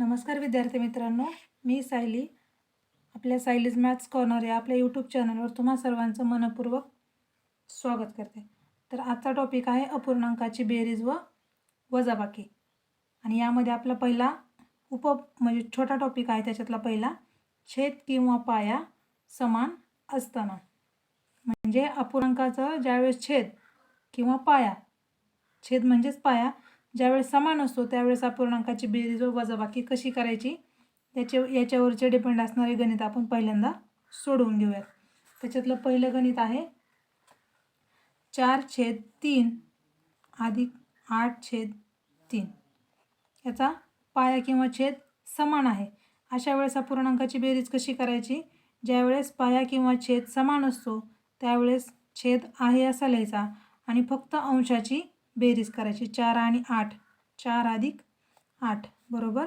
नमस्कार विद्यार्थी मित्रांनो मी सायली. आपल्या सायलीज मॅथ्स कॉर्नर या आपल्या यूट्यूब चॅनलवर तुम्हा सर्वांचं मनपूर्वक स्वागत करते. तर आजचा टॉपिक आहे अपूर्णांकाची बेरीज व वजाबाकी. आणि यामध्ये आपला पहिला उप म्हणजे छोटा टॉपिक आहे त्याच्यातला पहिला छेद किंवा पाया समान असताना. म्हणजे अपूर्णांकाचं ज्यावेळेस छेद किंवा पाया छेद म्हणजेच पाया ज्यावेळेस समान असतो त्यावेळेस अपूर्णांकाची बेरीज व वजाबाकी कशी करायची? याच्या याच्यावरचे डिपेंड असणारे गणित आपण पहिल्यांदा सोडवून घेऊयात. त्याच्यातलं पहिलं गणित आहे चार छेद तीन अधिक आठ छेद तीन. याचा पाया किंवा छेद समान आहे. अशा वेळेस अपूर्णांकाची बेरीज कशी करायची? ज्यावेळेस पाया किंवा छेद समान असतो त्यावेळेस छेद आहे असा लिहायचा. आणि फक्त अंशाची बेरीज करायची. चार आणि आठ. चार अधिक आठ बरोबर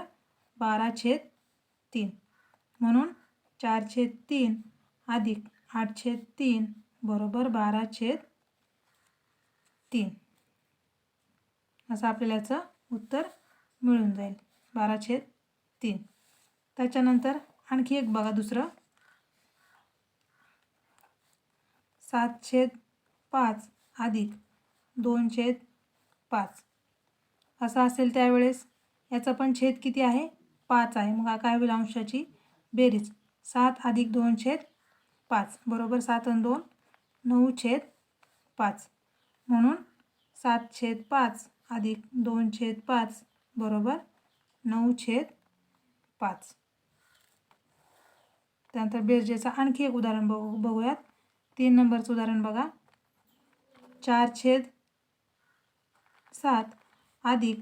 बारा छेद तीन. म्हणून चार छेद तीन अधिक आठ छेद तीन बरोबर बारा छेद तीन. असं आपल्याला याचं उत्तर मिळून जाईल. बारा छेद तीन. त्याच्यानंतर आणखी एक बघा दुसरं. सात छेद पाच अधिक दोन छेद पाच. असं असेल त्यावेळेस याचा पण छेद किती आहे? पाच आहे. मग काय होईल अंशाची? बेरीज. सात अधिक दोन छेद पाच. बरोबर सात आणि दोन. नऊ छेद पाच. म्हणून सात छेद पाच अधिक दोन छेद पाच. बरोबर नऊ छेद पाच. त्यानंतर बेरजेचं आणखी एक उदाहरण बघू बघूयात. तीन नंबरचं उदाहरण बघा. चार छेद सात अधिक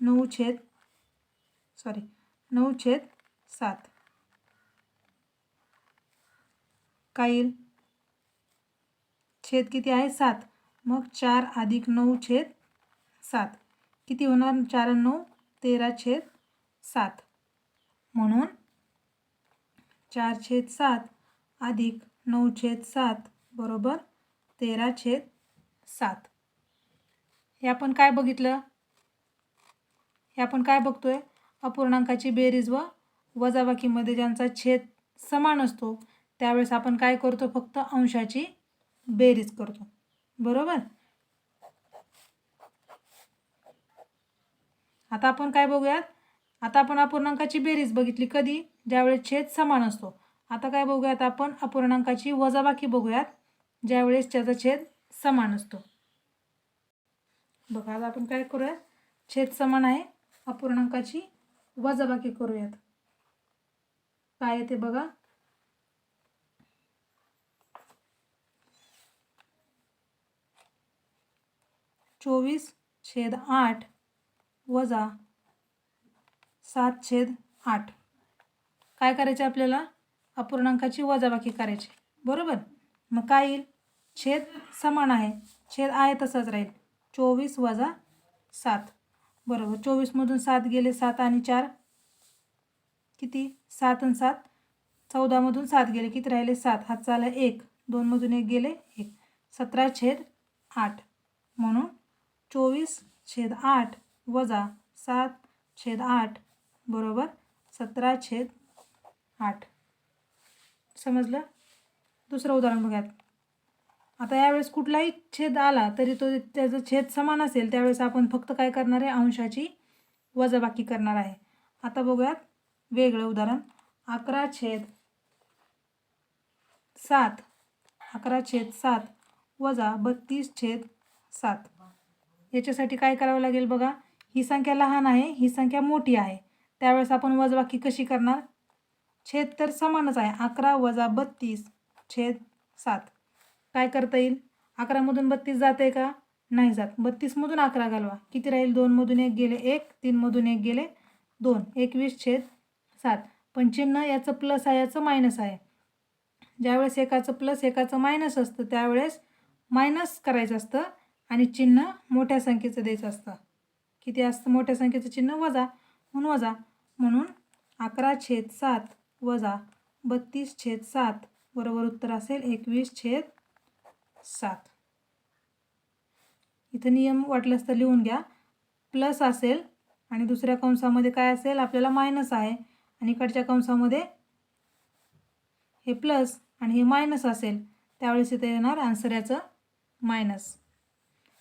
नऊ छेद सॉरी नऊ छेद सात. काय येईल छेद किती आहे? सात. मग चार अधिक नऊ छेद सात. किती होणार? चार नऊ तेरा छेद सात. म्हणून चार छेद सात अधिक नऊ छेद सात बरोबर तेरा छेद सात. हे आपण काय बघितलं? हे आपण काय बघतोय? अपूर्णांकाची बेरीज व वजाबाकीमध्ये ज्यांचा छेद समान असतो त्यावेळेस आपण काय करतो? फक्त अंशाची बेरीज करतो. बरोबर? आता आपण काय बघूयात? आता आपण अपूर्णांकाची बेरीज बघितली कधी? ज्यावेळेस छेद समान असतो. आता काय बघूयात आपण? अपूर्णांकाची वजाबाकी बघूयात. ज्यावेळेस त्याचा छेद समान असतो. बघा आता आपण काय करूयात? छेद समान आहे. अपूर्णांकाची वजाबाकी करूयात. काय येते बघा. चोवीस छेद आठ वजा सात छेद आठ. काय करायचे आपल्याला? अपूर्णांकाची वजाबाकी करायची. बरोबर? मग काय येईल? छेद समान आहे. छेद आहे तसाच राहील. चोवीस वजा सात. बरोबर. चोवीसमधून सात गेले सात आणि चार. किती? सात आणि सात. चौदामधून सात गेले किती राहिले? सात. हात चाला एक. दोनमधून एक गेले एक. सतरा छेद आठ. म्हणून चोवीस छेद आठ वजा सात छेद आठ. बरोबर? सतरा छेद आठ. समजलं? दुसरं उदाहरण बघूयात. आता यावेळेस कुठलाही छेद आला तरी तो त्याचा छेद समान असेल त्यावेळेस आपण फक्त काय करणार आहे? अंशाची वजाबाकी करणार आहे. आता बघूयात वेगळं उदाहरण. अकरा छेद सात अकरा छेद सात वजा बत्तीस छेद सात. याच्यासाठी काय करावं लागेल बघा? ही संख्या लहान आहे ही संख्या मोठी आहे. त्यावेळेस आपण वजाबाकी कशी करणार? छेद तर समानच आहे. अकरा वजा बत्तीस छेद सात. काय करता येईल? अकरामधून बत्तीस जाते का? नाही जात. बत्तीसमधून अकरा घालवा. किती राहील? दोनमधून एक गेले एक तीनमधून एक गेले दोन. एकवीस छेद सात. पण चिन्ह याचं प्लस आहे याचं मायनस आहे. ज्यावेळेस एकाचं प्लस एकाचं मायनस असतं त्यावेळेस मायनस करायचं असतं आणि चिन्ह मोठ्या संख्येचं द्यायचं असतं. किती असतं? मोठ्या संख्येचं चिन्ह वजा. म्हणून वजा. म्हणून अकरा छेद सात वजा बत्तीस छेद सात. बरोबर उत्तर असेल एकवीस छेद सात. इथं नियम वाटलंच तर लिहून घ्या. प्लस असेल आणि दुसऱ्या कंसामध्ये काय असेल? आपल्याला मायनस आहे. आणि इकडच्या कंसामध्ये हे प्लस आणि हे मायनस असेल. त्यावेळेस इथे येणार आन्सर याचं मायनस.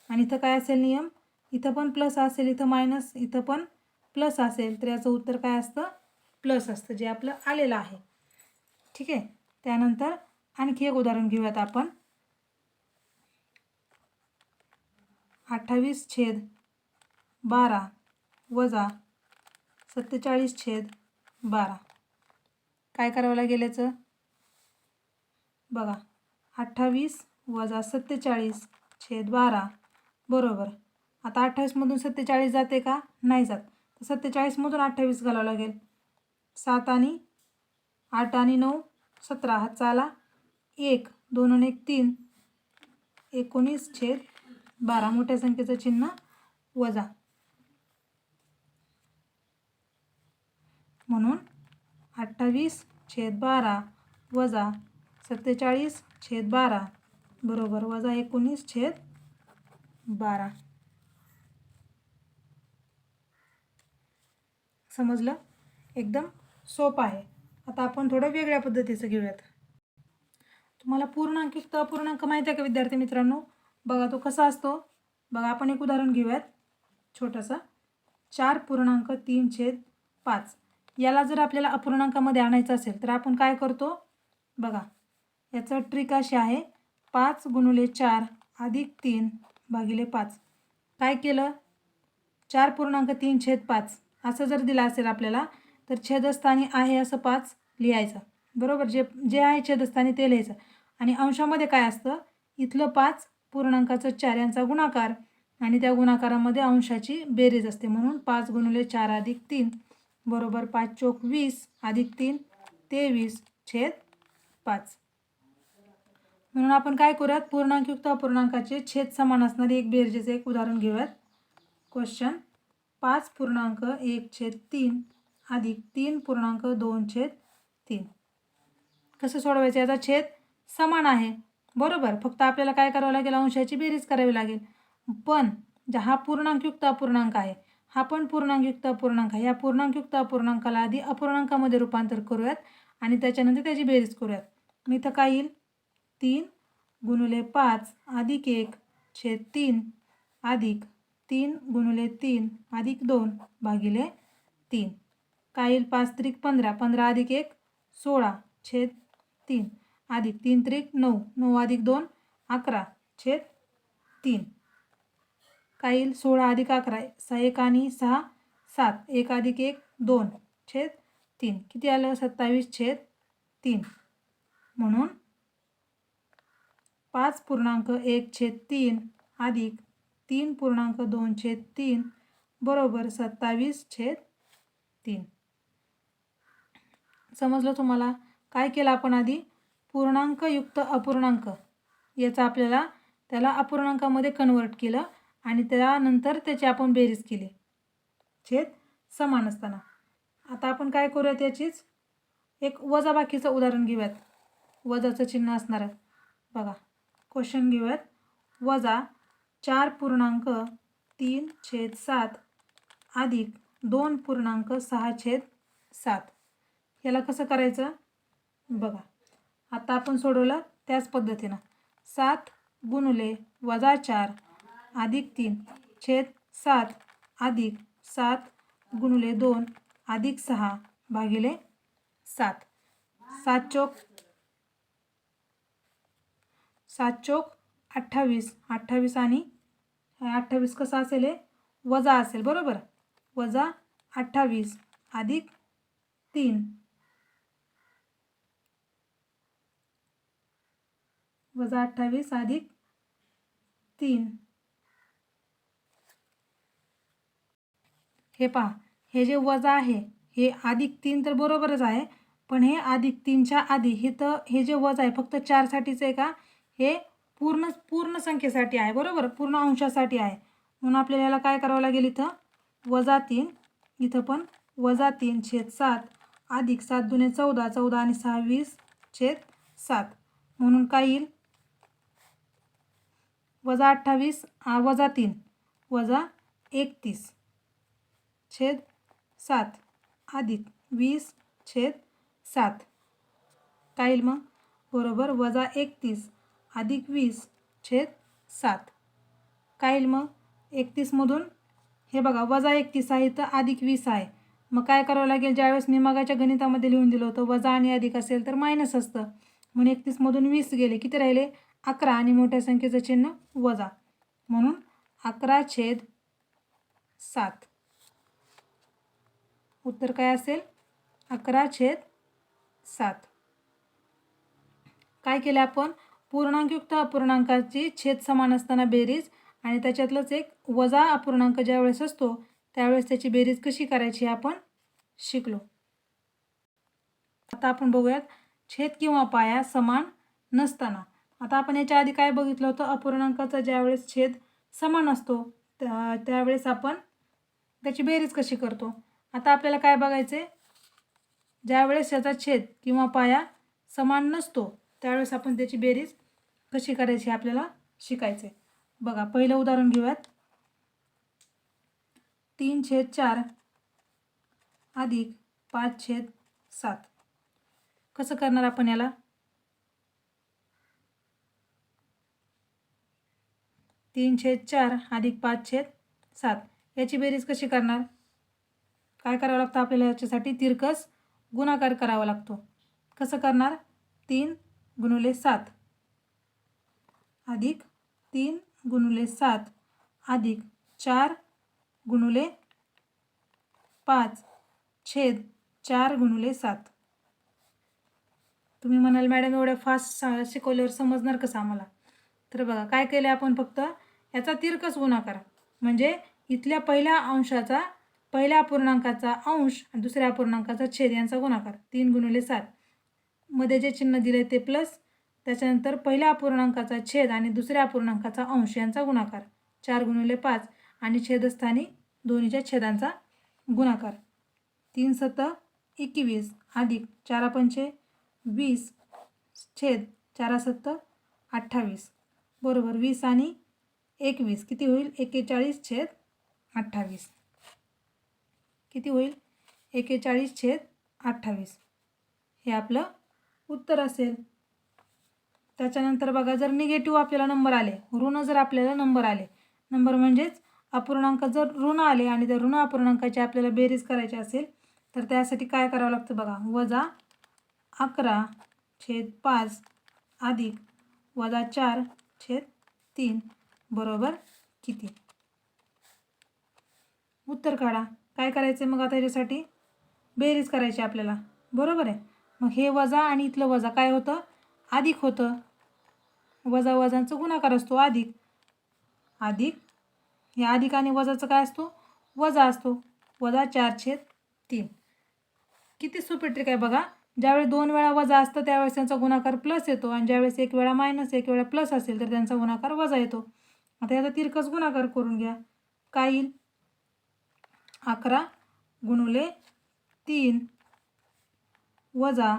आणि इथं काय असेल नियम? इथं पण प्लस असेल इथं मायनस इथं पण प्लस असेल. तर याचं उत्तर काय असतं? प्लस असतं जे आपलं आलेलं आहे. ठीक आहे? त्यानंतर आणखी एक उदाहरण घेऊयात आपण. अठ्ठावीस छेद बारा वजा सत्तेचाळीस छेद बारा. काय करावं लागेल याचं बघा अठ्ठावीस वजा सत्तेचाळीस छेद बारा बरोबर. आता अठ्ठावीसमधून सत्तेचाळीस जाते का? नाही जात. तर सत्तेचाळीसमधून अठ्ठावीस घालावं लागेल. सात आणि आठ आणि नऊ सतरा. हातचा आला एक दोन आणि एक तीन. एकोणीस छेद बारा मोठ्या संख्येचं चिन्ह वजा. म्हणून अठ्ठावीस छेद बारा वजा सत्तेचाळीस छेद बारा बरोबर वजा एकोणीस छेद बारा. समजलं? एकदम सोपं आहे. आता आपण थोडं वेगळ्या पद्धतीचं घेऊयात. तुम्हाला पूर्णांक युक्त अपूर्णांक माहिती आहे का विद्यार्थी मित्रांनो? बघा तो कसा असतो. बघा आपण एक उदाहरण घेऊयात. छोटंसं. चार पूर्णांक तीन छेद पाच. याला जर आपल्याला अपूर्णांकामध्ये आणायचं असेल तर आपण काय करतो? बघा याचं ट्रिक अशी आहे. पाच गुणुले चार अधिक तीन भागिले पाच. काय केलं? चार पूर्णांक तीन छेद पाच. असं जर दिलं असेल आपल्याला तर छेदस्थानी आहे असं पाच लिहायचं. बरोबर? जे जे आहे छेदस्थानी ते लिहायचं. आणि अंशामध्ये काय असतं? इथलं पाच पूर्णांकाचं चार यांचा गुणाकार आणि त्या गुणाकारामध्ये अंशाची बेरीज असते. म्हणून पाच गुणिले चार अधिक तीन बरोबर पाच चोक वीस अधिक तीन तेवीस छेद पाच. म्हणून आपण काय करूयात? पूर्णांकयुक्त अपूर्णांकाचे छेद समान असणारे एक बेरजेचं एक उदाहरण घेऊयात. क्वेश्चन पाच पूर्णांक एक छेद तीन अधिक तीन पूर्णांक दोन छेद तीन. कसं सोडवायचं? याचा छेद समान आहे. बरोबर फक्त आपल्याला काय करावं लागेल? अंशाची बेरीज करावी लागेल. पण हा पूर्णांकयुक्त अपूर्णांक आहे हा पण पूर्णांकयुक्त अपूर्णांक आहे. या पूर्णांकयुक्त अपूर्णांकाला आधी अपूर्णांकामध्ये रूपांतर करूयात आणि त्याच्यानंतर त्याची बेरीज करूयात. मी इथं काय येईल? तीन गुणुले पाच अधिक एक छेद तीन अधिक तीन गुणुले तीन अधिक दोन भागिले तीन. काय येईल? पाच त्रिक पंधरा पंधरा अधिक एक सोळा छेद तीन. अधिक तीन त्रिक नऊ नऊ अधिक दोन अकरा छेद तीन. काय येईल सोळा अधिक अकरा सहा एक आणि सहा सात. एक अधिक एक दोन छेद तीन. किती आलं? सत्तावीस छेद तीन. म्हणून पाच पूर्णांक एक छेद तीन अधिक तीन पूर्णांक दोन छेद तीन बरोबर सत्तावीस छेद तीन. समजलं तुम्हाला? काय केलं आपण आधी? पूर्णांकयुक्त अपूर्णांक. याचा आपल्याला त्याला अपूर्णांकामध्ये कन्वर्ट केलं आणि त्यानंतर त्याची आपण बेरीज केली. छेद समान असताना. आता आपण काय करूया त्याचीच एक वजाबाकीचं उदाहरण घेऊयात. वजाचं चिन्ह असणार आहे. बघा क्वेश्चन घेऊयात. वजा चार पूर्णांक तीन छेद सात अधिक दोन पूर्णांक सहा छेद सात. याला कसं करायचं? बघा आता आपण सोडवलं त्याच पद्धतीनं. सात गुणुले वजा चार अधिक तीन छेद सात अधिक सात गुणुले दोन अधिक सहा भागिले सात. सात चोक सात चोक अठ्ठावीस. अठ्ठावीस आणि अठ्ठावीस कसं असेल हे? वजा असेल. बरोबर? वजा अठ्ठावीस अधिक तीन वजा अठ्ठावीस अधिक तीन. हे पहा हे जे वजा आहे हे अधिक तीन तर बरोबरच आहे पण हे अधिक तीनच्या आधी हे तर हे जे वजा आहे फक्त चारसाठीच आहे का? हे पूर्ण पूर्ण संख्येसाठी आहे बरोबर? पूर्ण अंशासाठी आहे. म्हणून आपल्याला याला काय करावं लागेल इथं? वजा तीन. इथं पण वजा तीन छेद सात अधिक सात दुने चौदा चौदा आणि सहा वीस छेद सात. म्हणून काय येईल? वजा अठ्ठावीस वजा तीन वजा एकतीस छेद सात अधिक वीस छेद सात. काय येईल मग. बरोबर वजा एकतीस अधिक वीस छेद सात. काय येईल मग एकतीसमधून हे बघा वजा एकतीस आहे तर अधिक वीस आहे. मग काय करावं लागेल? ज्यावेळेस मी मगाच्या गणितामध्ये लिहून दिलं होतं वजा आणि अधिक असेल तर मायनस असतं. म्हणून एकतीसमधून वीस गेले. किती राहिले? अकरा आणि मोठ्या संख्येचं चिन्ह वजा. म्हणून अकरा छेद सात. उत्तर काय असेल? अकरा छेद सात. काय केलं आपण? पूर्णांकयुक्त अपूर्णांकाची छेद समान असताना बेरीज आणि त्याच्यातलंच एक वजा अपूर्णांक ज्यावेळेस असतो त्यावेळेस त्याची बेरीज कशी करायची आपण शिकलो. आता आपण बघूयात छेद किंवा पाया समान नसताना. आता आपण याच्या आधी काय बघितलं होतं? अपूर्णांकाचा ज्यावेळेस छेद समान असतो त्या त्यावेळेस आपण त्याची बेरीज कशी करतो? आता आपल्याला काय बघायचं आहे ज्यावेळेस याचा छेद किंवा पाया समान नसतो त्यावेळेस आपण त्याची बेरीज कशी करायची हे आपल्याला शिकायचं आहे बघा पहिलं उदाहरण घेऊयात. तीन छेद चार अधिक पाच छेद सात. कसं करणार आपण याला? तीन छेद चार अधिक पाच छेद सात. याची बेरीज कशी करणार? काय करावं लागतं आपल्याला याच्यासाठी? तिरकस गुणाकार करावा लागतो. कसं करणार? तीन गुणुले सात. अधिक तीन गुणुले सात. अधिक चार गुणुले पाच छेद चार गुणुले सात. तुम्ही म्हणाल मॅडम एवढ्या फास्ट शिकवल्यावर समजणार कसं आम्हाला? तर बघा काय केलं आपण फक्त? याचा तिरकस गुणाकार. म्हणजे इथल्या पहिल्या अंशाचा पहिल्या अपूर्णांकाचा अंश आणि दुसऱ्या अपूर्णांकाचा छेद यांचा गुणाकार. तीन गुणिले सात. मध्ये जे चिन्ह दिले ते प्लस त्याच्यानंतर पहिल्या पूर्णांकाचा छेद आणि दुसऱ्या अपूर्णांकाचा अंश यांचा गुणाकार. चार गुणिले पाच आणि छेदस्थानी दोन्हीच्या छेदांचा गुणाकार. तीन सत एकवीस अधिक चारा पंचे वीस छेद चारा सत्त अठ्ठावीस. बरोबर वीस आणि एकवीस. किती होईल? एकेचाळीस छेद अठ्ठावीस. किती होईल? एकेचाळीस छेद अठ्ठावीस. हे आपलं उत्तर असेल. त्याच्यानंतर बघा जर निगेटिव्ह आपल्याला नंबर आले ऋण जर आपल्याला नंबर आले नंबर म्हणजेच अपूर्णांक जर ऋण आले आणि त्या ऋण अपूर्णांकाची आपल्याला बेरीज करायची असेल तर त्यासाठी काय करावं लागतं बघा? वजा अकरा छेद पाच अधिक वजा चार छेद तीन. बरोबर? किती? उत्तर काढा. काय करायचं मग आता याच्यासाठी बेरीज करायची आपल्याला. बरोबर आहे? मग हे वजा आणि इथलं वजा काय होतं? अधिक होतं. वजा वजांचा गुणाकार असतो अधिक. अधिक? हे अधिक आणि वजाचं काय असतो? वजा असतो. वजा चार छेद तीन. किती सोपी ट्रिक आहे बघा. ज्यावेळेस दोन वेळा वजा असतं त्यावेळेस त्यांचा गुणाकार प्लस येतो आणि ज्यावेळेस एक वेळा मायनस एक वेळा प्लस असेल तर त्यांचा गुणाकार वजा येतो. आता याचा तिरकस गुणाकार करून घ्या. काय येईल? अकरा गुणुले तीन वजा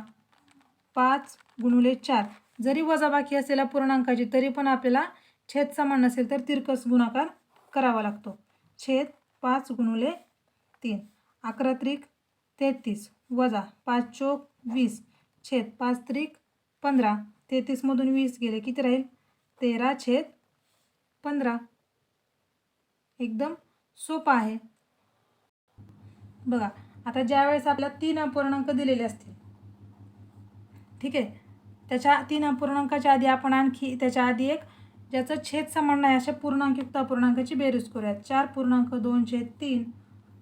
पाच गुणुले चार. जरी वजाबाकी असेल पूर्णांकाची तरी पण आपल्याला छेद समान नसेल तर तिरकस गुणाकार करावा लागतो. छेद पाच गुणुले तीन. अकरा त्रिक तेहतीस वजा पाच चोक वीस. छेद पाच त्रिक पंधरा. तेहतीसमधून वीस गेले किती राहील? तेरा छेद पंधरा. एकदम सोपा आहे. बघा आता ज्यावेळेस आपल्याला तीन अपूर्णांक दिलेले असतील ठीक आहे? त्याच्या तीन अपूर्णांकाच्या आधी आपण आणखी त्याच्या आधी एक ज्याचं छेद समान नाही अशा पूर्णांकयुक्त अपूर्णांकाची बेरीज करूयात. चार पूर्णांक दोन छेद तीन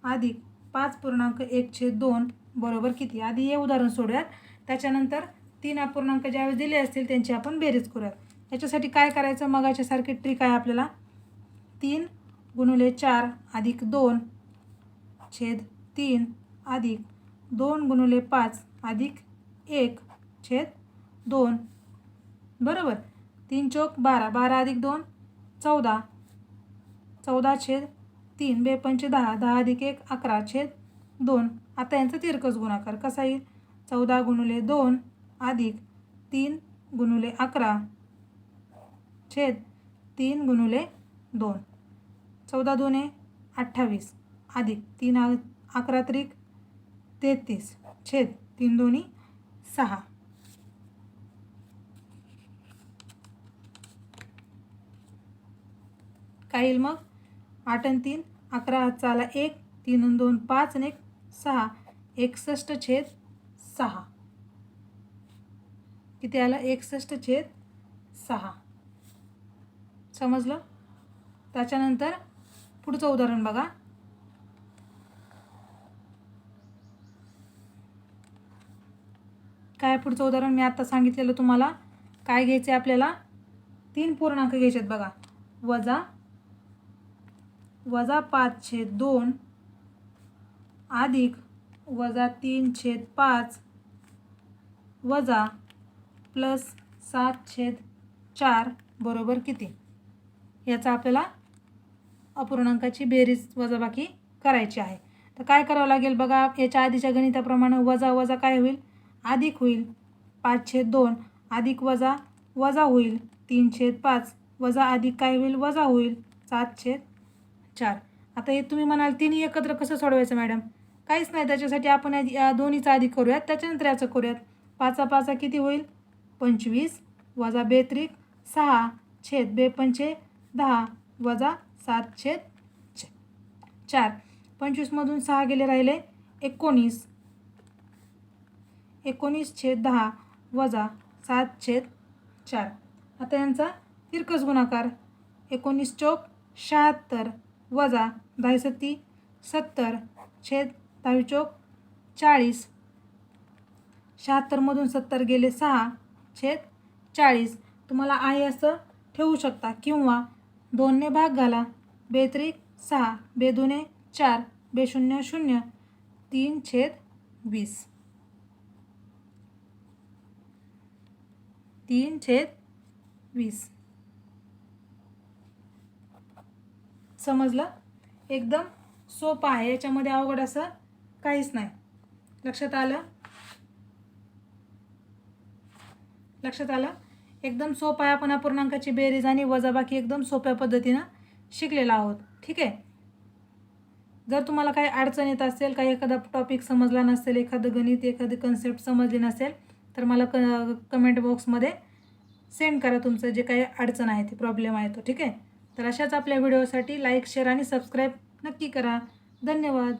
अधिक पाच पूर्णांक एक छेद दोन बरोबर किती? आधी हे उदाहरण सोडूयात. त्याच्यानंतर तीन अपूर्णांक ज्यावेळेस दिले असतील त्यांची आपण बेरीज करूयात. याच्यासाठी काय करायचं? मगाच्यासारखी ट्रिक आहे आपल्याला. तीन गुणुले चार अधिक दोन छेद तीन अधिक दोन गुणुले पाच अधिक एक छेद दोन. बरोबर? तीन चौक बारा. बारा अधिक दोन चौदा. चौदा छेद तीन. बेपंच दहा. दहा अधिक एक अकरा छेद दोन. आता यांचा तिरकस गुणाकार कसा येईल? चौदा गुणुले दोन अधिक तीन गुणुले अकरा. छेद तीन गुणुले दोन. चौदा दोन अठ्ठावीस. अधिक तीन आ अकरा त्रिक तेहतीस. छेद तीन दोन्ही सहा. काय येईल मग? आठ आणि तीन अकरा चाला एक तीन आणि दोन पाच आणि एक सहा. एकसष्ट छेद सहा. किती आलं? एकसष्ट छेद सहा. समजलं? त्याच्यानंतर पुढचं उदाहरण बघा. काय पुढचं उदाहरण मी आत्ता सांगितलेलं तुम्हाला? काय घ्यायचं आहे आपल्याला? तीन पूर्णांक घ्यायचे आहेत बघा. वजा वजा पाच छेद दोन अधिक वजा तीन छेद पाच वजा प्लस सात छेद चार बरोबर किती? याचा आपल्याला अपूर्णांकाची बेरीज वजाबाकी करायची आहे. तर काय करावं लागेल बघा याच्या आधीच्या गणिताप्रमाणे वजा वजा काय होईल? अधिक होईल पाचशे दोन अधिक वजा वजा होईल तीन छेद पाच वजा अधिक काय होईल? वजा होईल सात छेद चार. आता हे तुम्ही म्हणाल तिन्ही एकत्र कसं सोडवायचं मॅडम? काहीच नाही त्याच्यासाठी आपण या- या दोन्हीचा अधिक करूयात त्याच्यानंतर याचं करूयात. पाचा पाचा किती होईल? पंचवीस वजा बेत्रिक सहा छेद बेपंचे दहा वजा सात छेद छ. चार. पंचवीसमधून सहा गेले राहिले. एकोणीस. एकोणीस छेद दहा वजा सात छेद चार. आता यांचा तिरकस गुणाकार. एकोणीस चौक शहात्तर वजा दहासत्ती सत्तर छेद दहावी चौक चाळीस. शहात्तरमधून सत्तर गेले सहा छेद चाळीस. तुम्हाला आहे असं ठेवू शकता किंवा दोनने भाग घाला बेत्रिक सहा बेदुने चार बेशून्य शून्य तीन छेद वीस. तीन छेद वीस. समजलं? एकदम सोपं आहे. याच्यामध्ये अवघड असं काहीच नाही. लक्षात आलं? लक्षात आलं? एकदम सोपा आहे आपण अपूर्णांकाची बेरीज आणि वजाबाकी एकदम सोप्या पद्धतीनं शिकलेला आहोत. ठीक आहे? जर तुम्हाला काही अडचण येत असेल काही एखादा टॉपिक समजला नसेल एखादं गणित एखादी कन्सेप्ट समजली नसेल तर मला क कमेंट बॉक्समध्ये सेंड करा तुमचं जे काही अडचण आहे ती प्रॉब्लेम आहे तो. ठीक आहे? तर अशाच आपल्या व्हिडिओसाठी लाईक शेअर आणि सबस्क्राईब नक्की करा. धन्यवाद.